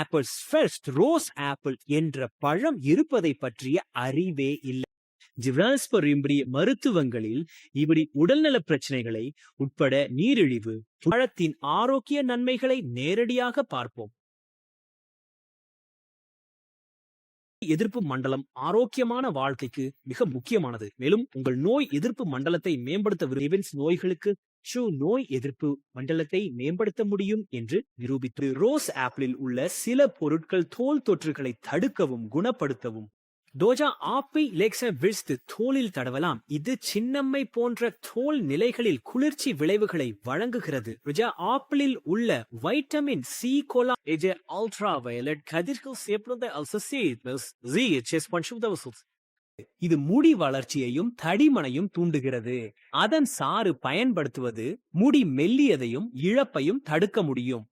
Apples first rose apple என்ற பழம் இருப்பதை பற்றிய அறிவே இல்லை. ஜிவ்ராஸ்பர் இப்படி மருத்துவங்களில் இப்படி உடல்நல பிரச்சனைகளை உட்பட நீரிழிவு பழத்தின் ஆரோக்கிய நன்மைகளை நேரடியாக பார்ப்போம். எதிர்ப்பு மண்டலம் ஆரோக்கியமான வாழ்க்கைக்கு மிக முக்கியமானது. மேலும் உங்கள் நோய் எதிர்ப்பு மண்டலத்தை மேம்படுத்த விரும்பின் நோய்களுக்கு ஷூ நோய் எதிர்ப்பு மண்டலத்தை மேம்படுத்த முடியும் என்று நிரூபித்து ரோஸ் ஆப்பிளில் உள்ள சில பொருட்கள் தோல் தொற்றுகளை தடுக்கவும் குணப்படுத்தவும் தோஜா ஆப்பை லேக்ஸ வீழ்த்து தோலில் தடவலாம். இது சின்னம்மை போன்ற தோல் நிலைகளில் குளிர்ச்சி விளைவுகளை வழங்குகிறது. ருஜா ஆப்பிளில் உள்ள வைட்டமின் சி கோலா எஜே அல்ட்ரா வயலட் கதிர்கள் சேப்ளந்த ஜி இது முடி வளர்ச்சியையும் தடிமனையும் தூண்டுகிறது. அதன் சாறு பயன்படுத்துவது முடி மெல்லியதையும் இழப்பையும் தடுக்க முடியும்.